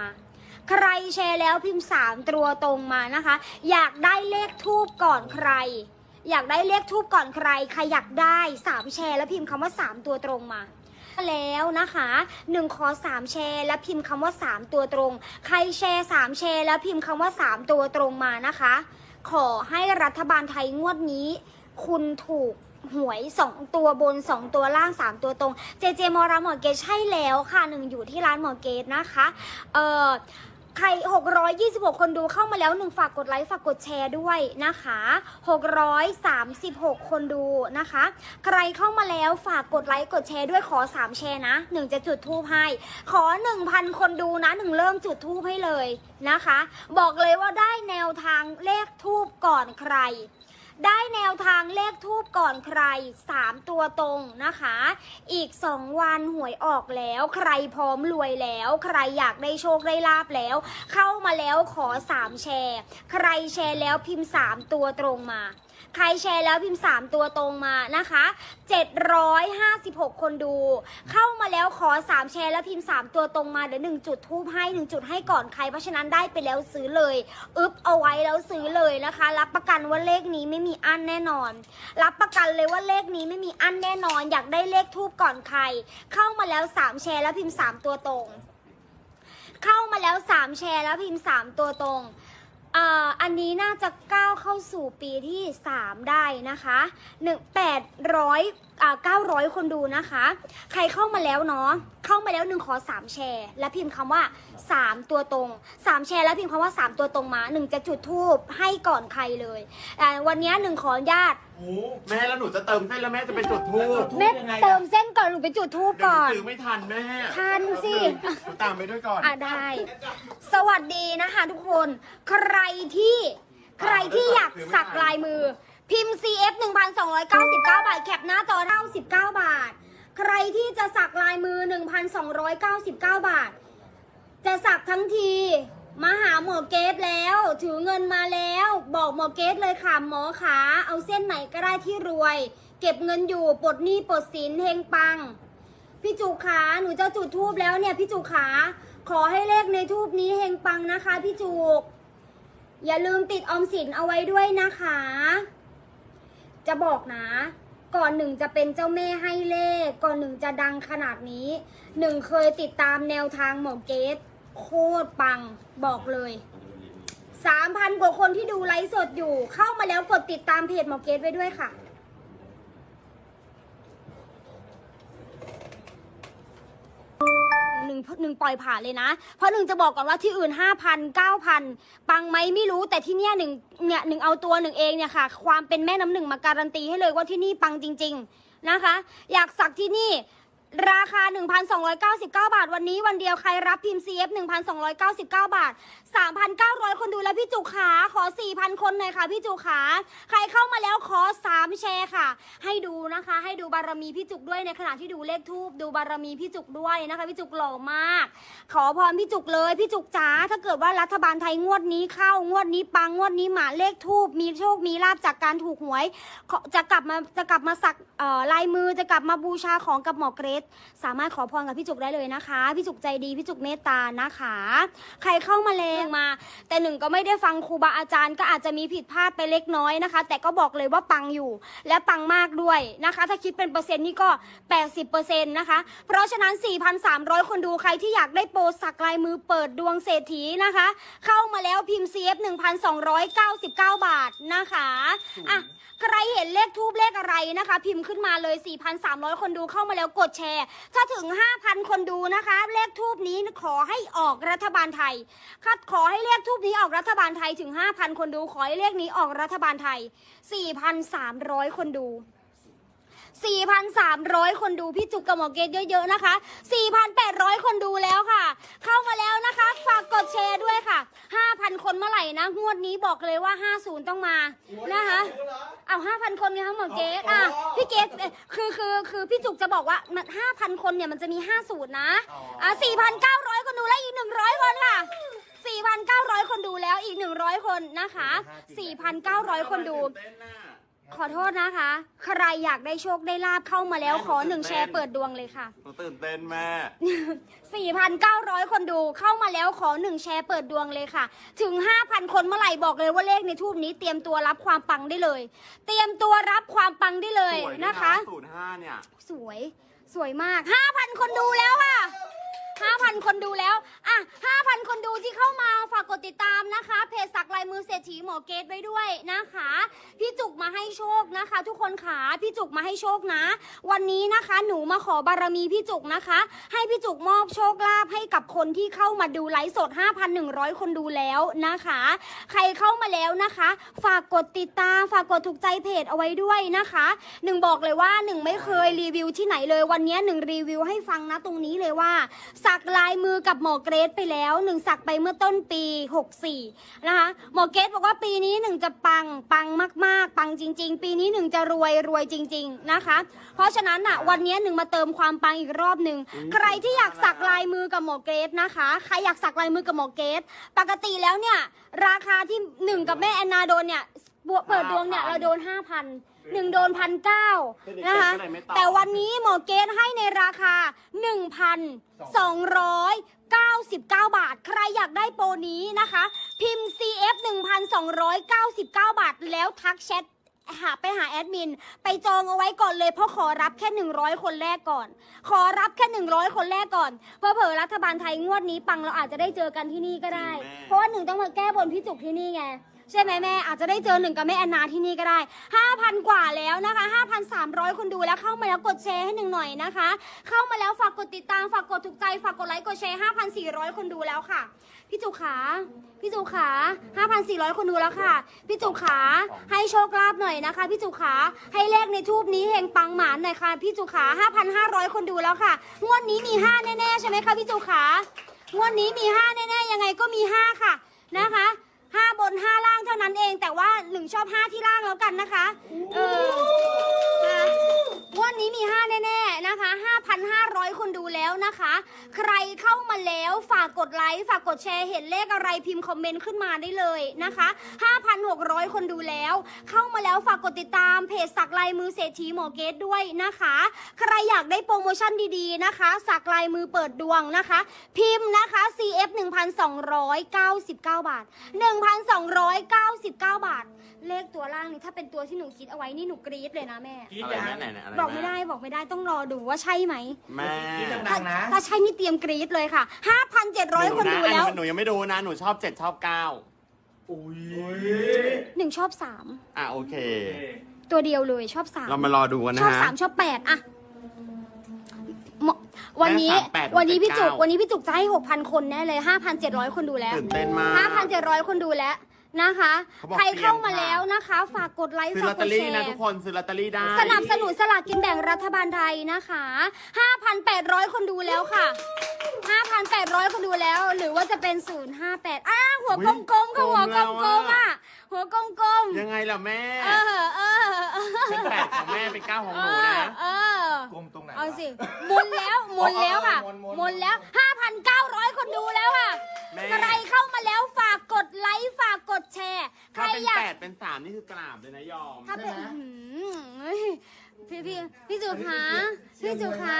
มา ใครแชร์แล้วพิมพ์สามตัวตรงมานะคะ อยากได้เลขทูบก่อนใคร อยากได้เลขทูบก่อนใคร ใครอยากได้สามแชร์แล้วพิมพ์คำว่าสามตัวตรงมาแล้วนะคะหนึ่งขอสามแชร์แล้วพิมพ์คำว่าสามตัวตรงใครแชร์สามแชร์แล้วพิมพ์คำว่าสามตัวตรงมานะคะ ขอให้รัฐบาลไทยงวดนี้ คุณถูกหวยสองตัวบนสองตัวล่างสามตัวตรงเจเจมอราหมอเกตใช่แล้วค่ะหนึ่งอยู่ที่ร้านหมอเกตนะคะเอ่อใคร 626 คนดูเข้ามาแล้วหนึ่งฝากกดไลค์ฝากกดแชร์ด้วยนะคะ 636 คนดูนะคะ ใครเข้ามาแล้วฝากกดไลค์กดแชร์ด้วยขอ 3 แชร์นะหนึ่งจะจุดทูบให้ ขอ 1,000 คนดูนะหนึ่งเริ่มจุดทูบให้เลยนะคะ บอกเลยว่าได้แนวทางเลขทูบก่อนใคร ได้แนวทางเลขทูบก่อนใคร 3 ตัวตรงนะคะ อีก 2 วันหวยออกแล้ว ใครพร้อมรวยแล้ว ใครอยากได้โชคได้ลาบแล้ว เข้ามาแล้วขอ 3 แชร์ ใครแชร์แล้วพิมพ์ 3 ตัวตรงมา ใครแชร์แล้วพิมพ์3ตัวตรงมานะคะ756คนดู เข้ามาแล้วขอ3แชร์แล้วพิมพ์3ตัวตรงมาเดี๋ยวหนึ่งจุดทูบให้หนึ่งจุดให้ก่อนใครเพราะฉะนั้นได้ไปแล้วซื้อเลยอึบเอาไว้แล้วซื้อเลยนะคะ รับประกันว่าเลขนี้ไม่มีอั้นแน่นอน รับประกันเลยว่าเลขนี้ไม่มีอั้นแน่นอน อยากได้เลขทูบก่อนใคร เข้ามาแล้ว3แชร์แล้วพิมพ์3ตัวตรง เข้ามาแล้ว3แชร์แล้วพิมพ์3ตัวตรง อ่าอันนี้น่าจะก้าวเข้าสู่ปีที่ 3 ได้นะคะ 1 800อ่า 900 คนดูนะคะ ใครเข้ามาแล้วเนาะ เข้ามาแล้วหนึ่งขอ 3 แชร์ และพิมพ์คำว่า 3 ตัวตรง 3 แชร์แล้วพิมพ์คำว่า 3 ตัวตรงมาหนึ่งจะจุดทูบให้ก่อนใครเลยอ่าวันนี้หนึ่งขออนุญาตโอ้แม่แล้วหนูจะเติมเส้นแล้วแม่จะไปจุดทูบแม่เติมเส้นก่อนหนูไปจุดทูบเดี๋ยวก่อนหนูซื้อไม่ทันแม่ทันสิ หนูตามไปด้วยก่อน อะได้ สวัสดีนะคะทุกคน ใครที่ ใครที่อยากสักลายมือ พิมพ์ CF 1,299 บาท แคปหน้าจอเท่า 19 บาท ใครที่จะสักลายมือ 1,299 บาท จะสักทั้งทีมาหาหมอเกตแล้ว ถือเงินมาแล้ว บอกหมอเกตเลยค่ะหมอขาเอาเส้นไหนก็ได้ที่รวย เก็บเงินอยู่ปลดหนี้ปลดสินเฮงปัง พี่จุขาหนูจะจุดทูบแล้วเนี่ยพี่จุขาขอให้เลขในทูบนี้เฮงปังนะคะ พี่จุก อย่าลืมติดออมสินเอาไว้ด้วยนะคะ จะบอกนะ ก่อนหนึ่งจะเป็นเจ้าแม่ให้เลข ก่อนหนึ่งจะดังขนาดนี้ หนึ่งเคยติดตามแนวทางหมอเกตโคตรปังบอกเลยสามพันกว่าคนที่ดูไลฟ์สดอยู่ เข้ามาแล้วกดติดตามเพจหมอเกตไว้ด้วยค่ะ หนึ่งปล่อยผ่านเลยนะ เพราะหนึ่งจะบอกก่อนว่าที่อื่นห้าพันเก้าพันปังไหมไม่รู้แต่ที่เนี่ยหนึ่งเนี่ยหนึ่งเอาตัวหนึ่งเองเนี่ยค่ะ ความเป็นแม่น้ำหนึ่งมาการันตีให้เลยว่าที่นี่ปังจริง ๆนะคะ อยากสักที่นี่ราคา 1,299 บาท วันนี้วันเดียวใครรับพิมพ์ CF 1,299 บาท3,900 คนดูแล้วพี่จุกขาขอ 4,000 คนหน่อยค่ะพี่จุกขาใครเข้ามาแล้วขอ 3 แชร์ค่ะ ให้ดูนะคะ ให้ดูบารมีพี่จุกด้วยในขณะที่ดูเลขทูบดูบารมีพี่จุกด้วยนะคะพี่จุกหล่อมาก ขอพรพี่จุกเลยพี่จุกจ๋าถ้าเกิดว่ารัฐบาลไทยงวดนี้เข้างวดนี้ปังงวดนี้หมาเลขทูบมีโชคมีลาบจากการถูกหวย จะกลับมาจะกลับมาสักลายมือจะกลับมาบูชาของกับหมอเกรซสามารถขอพรกับพี่จุกได้เลยนะคะ พี่จุกใจดีพี่จุกเมตตานะคะ ใครเข้ามาเลงมา แต่หนึ่งก็ไม่ได้ฟังครูบาอาจารย์ ก็อาจจะมีผิดพลาดไปเล็กน้อยนะคะ แต่ก็บอกเลยว่าปังอยู่ และปังมากด้วยนะคะ ถ้าคิดเป็นเปอร์เซ็นต์นี่ก็ 80%นะคะ เพราะฉะนั้น 4,300 คนดูใครที่อยากได้โปรสักลายมือเปิดดวงเศรษฐีนะคะ เข้ามาแล้วพิมพ์ CF 1,299 บาทนะคะอะ ใครเห็นเลขทูบเลขอะไรนะคะ พิมพ์ขึ้นมาเลย 4,300 คนดูเข้ามาแล้วกดแชร์ ถ้าถึง 5,000 คนดูนะคะ เลขทูบนี้ขอให้ออกรัฐบาลไทยคัดขอให้เลขทูบนี้ออกรัฐบาลไทยถึง 5,000 คนดู ขอให้เลขนี้ออกรัฐบาลไทย 4,300 คนดู 4,300 คนดูพี่จุกกับหมอเกตเยอะๆนะคะ 4,800 คนดูแล้วค่ะ เข้ามาแล้วนะคะ ฝากกดแชร์ด้วยค่ะ 5,000 คนเมื่อไหร่นะ งวดนี้บอกเลยว่า 50 ต้องมานะคะ เอา 5,000 คนไงคะหมอเกตอะพี่เกตคือคือคือพี่จุกจะบอกว่ามัน5,000 คนเนี่ยมันจะมี 50 นะอะ4,900 คนดูแล้วอีก 100 คนค่ะ4,900 คนดูแล้วอีก 100 คนนะคะ 4,900 คนดู ขอโทษนะคะ ใครอยากได้โชคได้ลาบเข้ามาแล้วขอหนึ่งแชร์เปิดดวงเลยค่ะ หนูตื่นเต้นแม่ 4,900 คนดูเข้ามาแล้วขอหนึ่งแชร์เปิดดวงเลยค่ะ ถึง 5,000 คนเมื่อไหร่บอกเลยว่าเลขในทูบนี้เตรียมตัวรับความปังได้เลย เตรียมตัวรับความปังได้เลยสวยด้วยนะคะ ศูนย์ห้าเนี่ย สวย สวยมาก 5,000 คนดูแล้วค่ะ 5,000 คนดูแล้ว อะ 5,000 คนดูที่เข้ามาฝากกดติดตามนะคะ เพจสักลายมือเศรษฐีหมอเกตไว้ด้วยนะคะ พี่จุกมาให้โชคนะคะ ทุกคนขาพี่จุกมาให้โชคนะ วันนี้นะคะหนูมาขอบารมีพี่จุกนะคะ ให้พี่จุกมอบโชคลาภให้กับคนที่เข้ามาดูไลฟ์สด 5,100 คนดูแล้วนะคะ ใครเข้ามาแล้วนะคะ ฝากกดติดตามฝากกดถูกใจเพจเอาไว้ด้วยนะคะหนึ่งบอกเลยว่าหนึ่งไม่เคยรีวิวที่ไหนเลยวันนี้หนึ่งรีวิวให้ฟังนะตรงนี้เลยว่าสักลายมือกับหมอเกรซไปแล้วหนึ่งสักไปเมื่อต้นปี 64 นะคะ หมอเกรซบอกว่าปีนี้หนึ่งจะปังปังมาก ๆ ปังจริง ๆ ปีนี้หนึ่งจะรวยรวยจริง ๆนะคะ เพราะฉะนั้นอะวันนี้หนึ่งมาเติมความปังอีกรอบหนึ่งอุ๊ยใครที่อยากสักลายมือกับหมอเกรซนะคะใครอยากสักลายมือกับหมอเกรซปกติแล้วเนี่ยราคาที่หนึ่งกับแม่แอนนาโดนเนี่ย บวเปิดดวงเนี่ยเราโดนห้าพันหนึ่งโดนพันเก้านะคะก็เลยไม่ตอบ แต่วันนี้หมอเกตให้ในราคา 1,299 บาท ใครอยากได้โปรนี้นะคะ พิมพ์ CF 1,299 บาท แล้วทักแชทหาไปหาแอดมิน ไปจองเอาไว้ก่อนเลยเพราะขอรับแค่ 100 คนแรกก่อน ขอรับแค่ 100 คนแรกก่อน เพอเผลอๆรัฐบาลไทยงวดนี้ปังเราอาจจะได้เจอกันที่นี่ก็ได้ จริงแม่ เพราะว่าหนึ่งต้องมาแก้บนพี่จุกที่นี่ไง ใช่ไหมแม่อาจจะได้เจอหนึ่งกับแม่แอนนาที่นี่ก็ได้ 5,000 กว่าแล้วนะคะ 5,300 คนดูแล้วเข้ามาแล้วกดแชร์ให้หนึ่งหน่อยนะคะ เข้ามาแล้วฝากกดติดตามฝากกดถูกใจฝากกดไลค์กดแชร์ 5,400 คนดูแล้วค่ะ พี่จุขาพี่จุขา5,400 คนดูแล้วค่ะ พี่จุขาให้โชคลาภหน่อยนะคะ พี่จุขาให้เลขในทูบนี้เฮงปังหมานหน่อยค่ะพี่จุขา5,500 คนดูแล้วค่ะงวดนี้มี5แน่ๆใช่ไหมคะพี่จุขางวดนี้มี 5 แน่ๆยังไงก็มี 5 ค่ะนะคะ นห้าล่างเท่านั้นเอง แต่ว่าหนึ่งชอบ 5 ที่ล่างแล้วกันนะคะ เออ วดนี้มี 5 แน่ๆนะคะ 5,500 คนดูแล้วนะคะ ใครเข้ามาแล้วฝากกดไลค์ฝากกดแชร์เห็นเลขอะไรพิมพ์คอมเมนต์ขึ้นมาได้เลยนะคะ 5,600 คนดูแล้ว เข้ามาแล้วฝากกดติดตามเพจสักลายมือเศรษฐีหมอเกตด้วยนะคะ ใครอยากได้โปรโมชั่นดีๆนะคะ สักลายมือเปิดดวงนะคะ พิมพ์นะคะ CF 1,299 บาท 1,299 บาท เลขตัวล่างนี่ถ้าเป็นตัวที่หนูคิดเอาไว้นี่หนูกรี๊ดเลยนะแม่กรี๊ดอะไรยังแม่ไหนๆอะไรบอกไม่ได้บอกไม่ได้ต้องรอดูว่าใช่ไหมแม่กรี๊ดถ้าดังๆนะ ถ้าใช่นี่เตรียมกรี๊ดเลยค่ะ 5,700 คนดูแล้วหนูยังไม่ดูนะ หนูชอบเจ็ดชอบเก้าอุ้ยหนึ่งชอบอะโอเค3ตัวเดียวเลยชอบ3เรามารอดูกันนะชอบฮะสามชอบแปดอะเหมาะวันนี้แม่สามแปดวันนี้พี่จุกเจ็ดเก้าวันนี้พี่จุกจะให้หกพันคนแน่เลยห้าพันเจ็ดร้อยคนดูแล้วตื่นเต้นมากห้าพันเจ็ดร้อยคนดูแล้ว นะคะ เขาบอกใครเข้ามาเตรียมค่ะ แล้วนะคะ ฝากกดไลค์ซื้อฝาลกอตเตกอดรี่แชนะร์ทุกคนซื้อลอตเตอรี่ได้ สนับสนุนสลากกินแบ่งรัฐบาลไทยนะคะ 5,800 คนดูแล้วค่ะ 5,800 คนดูแล้ว หรือว่าจะเป็น 058 อ้าหัวกลมๆค่ะหัวกลมๆอะ หัวกลมๆยังไงล่ะแม่เออเออเออเป็นแปดของแม่เป็นเก้าของหนูนะ เออ กลมตรงไหนวะ เอาสิหมุนแล้วหมุนแล้วค่ะอ๋อหมุนๆหมุนแล้ว 5,900 คนดูแล้ว นสามนี่คือกราบเลยนะยอมถ้าเป็นอื้อหือพี่พี่พี่จุขาพี่จุขา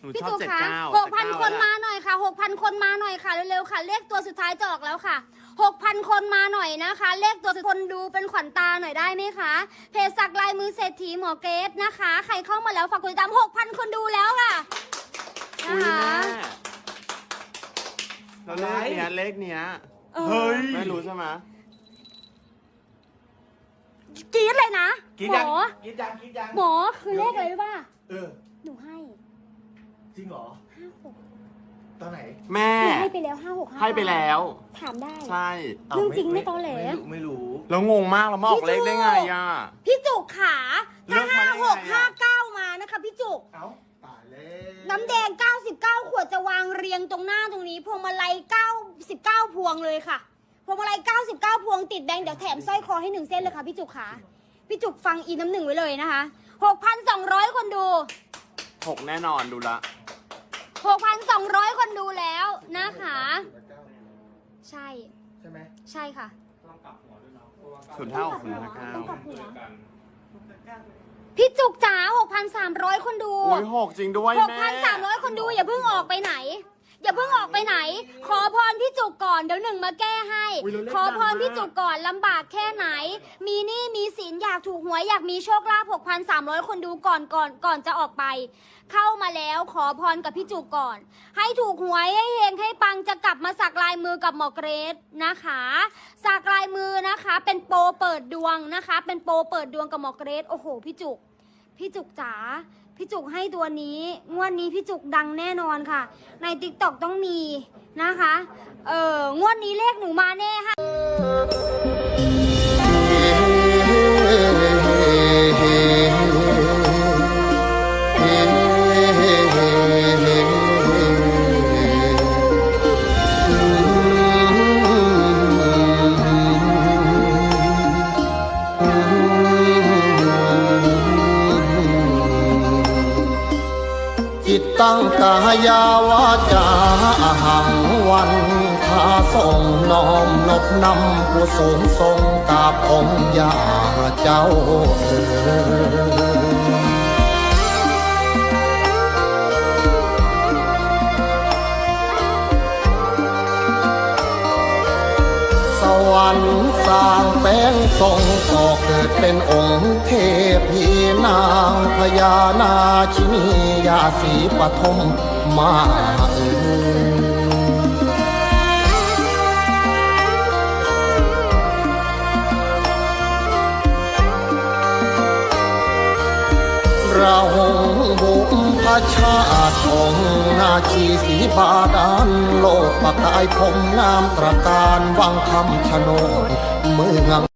หนูพี่ชอบจุเจ็ดขาเก้าหกพันแต่เก้คนอะมาหน่อยค่ะหกพันคนมาหน่อยค่ะเร็วๆค่ะ เลขตัวสุดท้ายจะออกแล้วค่ะหกพันคนมาหน่อยนะคะ เลขตัวสุดคนดูเป็นขวัญตาหน่อยได้ไหมคะ เพจสักลายมือเศรษฐีหมอเกตนะคะ ใครเข้ามาแล้วฝากกดติดตามหกพันคนดูแล้วค่ะอุ้นะยคะแม่แล้วเลขเนี้ยเลขเนี้ยเออเฮ้ยแม่รู้ใช่ไหม กรี๊ดเลยนะกรี๊ดหมยังอกรี๊ดยังกรี๊ดยังหมอคือเลขอะไรรู้ป่ะเออ หนูให้จริงเหรอ ห้าหกตอนไหนแม่ หนูให้ไปแล้วห้าหกห้าให้ไปแล้ว ถามได้ ใช่อ้าเรื่องจริงไม่ตอแหล ไม่รู้ไม่รู้ แล้วงงมากแล้วมาออกเลขได้ไงอะ พี่จุกขาเลืถ้าอกมาห้าได้ไงอะหกห้าเก้ามานะคะ พี่จุก เอ้าตายแล้วน้ำแดง 99 ขวดจะวางเรียงตรงหน้าตรงนี้ พวงมาลัย 99 พวงเลยค่ะ พวงมาลัย99 พวงติดแบงค์เดี๋ยวแถมสร้อยคอให้หนึ่งเส้นเลยค่ะพี่จุกขาพี่จุกฟังอีน้ำหนึ่งไว้เลยนะคะ 6,200 คนดู หกแน่นอนดูละ 6,200 คนดูแล้วนะคะ ใช่ ใช่ไหมใช่ค่ะศูนย์เท่าศูนย์ห้าเก้าต้องกลับหัว กันพี่จุกจ๋า6,300 คนดูอุ้ยหกจริงด้วยแม่ 6,300 คนดูอย่าเพิ่งออกไปไหน อย่าเพิ่งออกไปไหน ขอพรพี่จุกก่อนเดี๋ยวหนึ่งมาแก้ให้ อุ๊ยเราเล่นขอพรดังมากพี่จุกก่อนลำบากแค่ไหน มีหนี้มีสินอยากถูกหวยอยากมีโชคลาภ6,300 คนดูก่อนก่อนก่อนจะออกไป เข้ามาแล้วขอพรกับพี่จุกก่อน ให้ถูกหวยให้เฮงให้ปังจะกลับมาสักลายมือกับหมอเกรซนะคะ สักลายมือนะคะ เป็นโปรเปิดดวงนะคะ เป็นโปรเปิดดวงกับหมอเกรซโอ้โหพี่จุก พี่จุกจ๋า พี่จุกให้ตัวนี้งวดนี้พี่จุกดังแน่นอนค่ะ ในติ๊กต็อกต้องมีนะคะ เอองวดนี้เลขหนูมาแน่ค่ะ ยาวาจาอาหังวันทาส่งน้อมนบนำผู้สูงทรงกาบองค์ยาเจ้าเอ๋ยสวรรค์สร้างแป้งทรงก่อเกิดเป็นองค์เทพีนางพญานาชินียาสีปฐม มาเอ่ยราบุพพชาติของนาชีสีบาดาลโลกประกายผมงามตระการวังคำชโนดเมือง